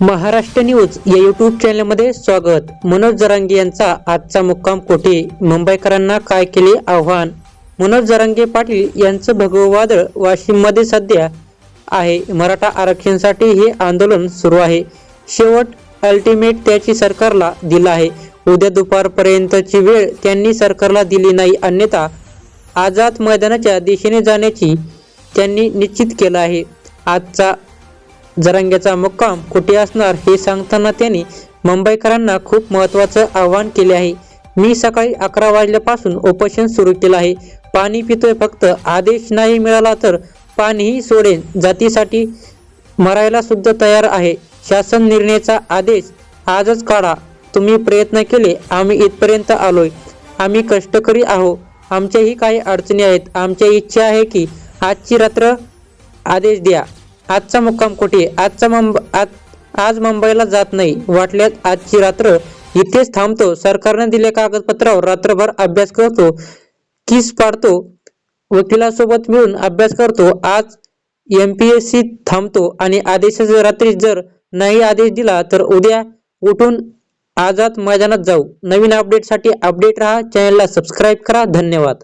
Maharashtra news या YouTube चॅनलमध्ये स्वागत. मनोज जरांगे यांचा आजचा मुक्काम कोठे? मुंबईकरांना काय केले आव्हान? मनोज जरांगे पाटील यांचं भगवं वादळ वाशिममध्ये सध्या आहे. मराठा आरक्षणासाठी हे आंदोलन सुरू आहे. शेवट अल्टिमेट त्याची सरकारला दिला आहे. उद्या दुपारपर्यंतची वेळ त्यांनी सरकारला दिली नाही. अन्यथा आझाद मैदानाच्या दिशेने जाण्याची त्यांनी निश्चित केलं आहे. आजचा जरांग्याचा मुक्काम कुठे असणार हे सांगताना त्यांनी मुंबईकरांना खूप महत्त्वाचं आवाहन केले आहे. मी सकाळी अकरा वाजल्यापासून उपोषण सुरू केलं आहे. पाणी पितोय फक्त. आदेश नाही मिळाला तर पाणीही सोडेन. जातीसाठी मरायला सुद्धा तयार आहे. शासन निर्णयाचा आदेश आजच काढा. तुम्ही प्रयत्न केले. आम्ही इथपर्यंत आलोय. आम्ही कष्टकरी आहो. आमच्याही काही अडचणी आहेत. आमच्या इच्छा आहे की आजची रात्र आदेश द्या. आजचा मुक्काम कुठे? आजचा मुंब आज आज मुंबईला जात नाही. वाटल्यास आजची रात्र इथेच थांबतो. सरकारने दिले कागदपत्रावर रात्रभर अभ्यास करतो. किस पाडतो? वकिलासोबत मिळून अभ्यास करतो. आज एम पी एस सी थांबतो आणि आदेशाच्या रात्री जर नाही आदेश दिला तर उद्या उठून आझाद मैदानात जाऊ. नवीन अपडेटसाठी अपडेट राहा. चॅनलला सबस्क्राईब करा. धन्यवाद.